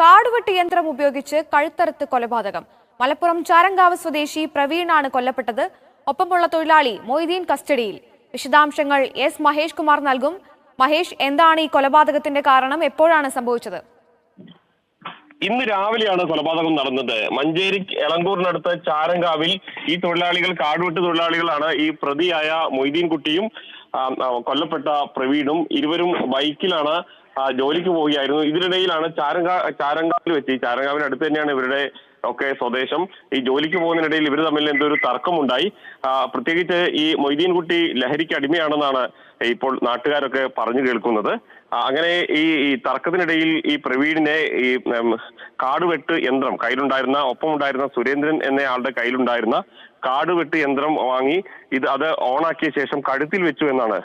കാടുവെട്ട് യന്ത്രം ഉപയോഗിച്ച് കഴുത്തറുത്ത് കൊലപാതകം. മലപ്പുറം ചാരങ്കാവ് സ്വദേശി പ്രവീണാണ് കൊല്ലപ്പെട്ടത്. ഒപ്പമുള്ള തൊഴിലാളി മൊയ്തീൻ കസ്റ്റഡിയിൽ. വിശദാംശങ്ങൾ എസ് മഹേഷ് കുമാർ നൽകും. മഹേഷ് എന്താണ് ഈ കൊലപാതകത്തിന്റെ കാരണം? എപ്പോഴാണ് സംഭവിച്ചത്? ഇന്ന് രാവിലെയാണ് കൊലപാതകം നടന്നത്. മഞ്ചേരി എളങ്കൂറിനടുത്ത് ചാരങ്കാവിൽ ഈ തൊഴിലാളികൾ കാടുവെട്ട് തൊഴിലാളികളാണ് ഈ പ്രതിയായ മൊയ്തീൻ കുട്ടിയും കൊല്ലപ്പെട്ട പ്രവീണും ഇരുവരും ബൈക്കിലാണ് ജോലിക്ക് പോവുകയായിരുന്നു. ഇതിനിടയിലാണ് ചാരങ്കാ ചാരങ്കാവിൽ വെച്ച് ഈ ചാരങ്കാവിന് അടുത്ത് തന്നെയാണ് ഇവരുടെ ഒക്കെ സ്വദേശം. ഈ ജോലിക്ക് പോകുന്നതിനിടയിൽ ഇവർ തമ്മിൽ എന്തോ ഒരു തർക്കമുണ്ടായി. പ്രത്യേകിച്ച് ഈ മൊയ്തീൻ കുട്ടി ലഹരിക്ക് അടിമയാണെന്നാണ് ഇപ്പോൾ നാട്ടുകാരൊക്കെ പറഞ്ഞു കേൾക്കുന്നത്. അങ്ങനെ ഈ ഈ തർക്കത്തിനിടയിൽ ഈ പ്രവീണിനെ ഈ കാടുവെട്ട് യന്ത്രം കയ്യിലുണ്ടായിരുന്ന ഒപ്പമുണ്ടായിരുന്ന സുരേന്ദ്രൻ എന്നയാളുടെ ആളുടെ കയ്യിലുണ്ടായിരുന്ന കാടുവെട്ട് യന്ത്രം വാങ്ങി ഇത് അത് ഓണാക്കിയ ശേഷം കഴുത്തിൽ വെച്ചു എന്നാണ്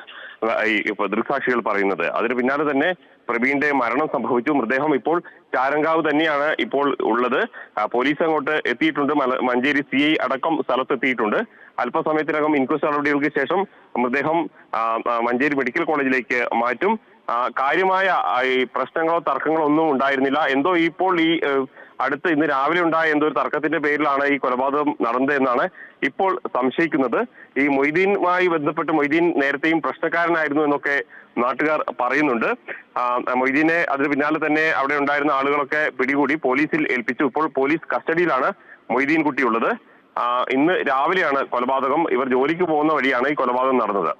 ഈ ദൃക്സാക്ഷികൾ പറയുന്നത്. അതിന് പിന്നാലെ തന്നെ പ്രവീണിന്റെ മരണം സംഭവിച്ചു. മൃതദേഹം ഇപ്പോൾ ചാരങ്കാവ് തന്നെയാണ് ഇപ്പോൾ ഉള്ളത്. പോലീസ് അങ്ങോട്ട് എത്തിയിട്ടുണ്ട്. മഞ്ചേരി സി ഐ അടക്കം സ്ഥലത്തെത്തിയിട്ടുണ്ട്. അല്പസമയത്തിനകം ഇൻക്വസ്റ്റ് നടപടികൾക്ക് ശേഷം മൃതദേഹം മഞ്ചേരി മെഡിക്കൽ കോളേജിലേക്ക് മാറ്റും. കാര്യമായ ഈ പ്രശ്നങ്ങളോ തർക്കങ്ങളോ ഒന്നും ഉണ്ടായിരുന്നില്ല. എന്തോ ഇപ്പോൾ ഈ അടുത്ത് ഇന്ന് രാവിലെ ഉണ്ടായ എന്തോ ഒരു തർക്കത്തിന്റെ പേരിലാണ് ഈ കൊലപാതകം നടന്നതെന്നാണ് ഇപ്പോൾ സംശയിക്കുന്നത്. ഈ മൊയ്തീനുമായി ബന്ധപ്പെട്ട് മൊയ്തീൻ നേരത്തെയും പ്രശ്നക്കാരനായിരുന്നു എന്നൊക്കെ നാട്ടുകാർ പറയുന്നുണ്ട്. മൊയ്തീനെ അതിന് പിന്നാലെ തന്നെ അവിടെ ഉണ്ടായിരുന്ന ആളുകളൊക്കെ പിടികൂടി പോലീസിൽ ഏൽപ്പിച്ചു. ഇപ്പോൾ പോലീസ് കസ്റ്റഡിയിലാണ് മൊയ്തീൻ കുട്ടിയുള്ളത്. ഇന്ന് രാവിലെയാണ് കൊലപാതകം. ഇവർ ജോലിക്ക് പോകുന്ന വഴിയാണ് ഈ കൊലപാതകം നടന്നത്.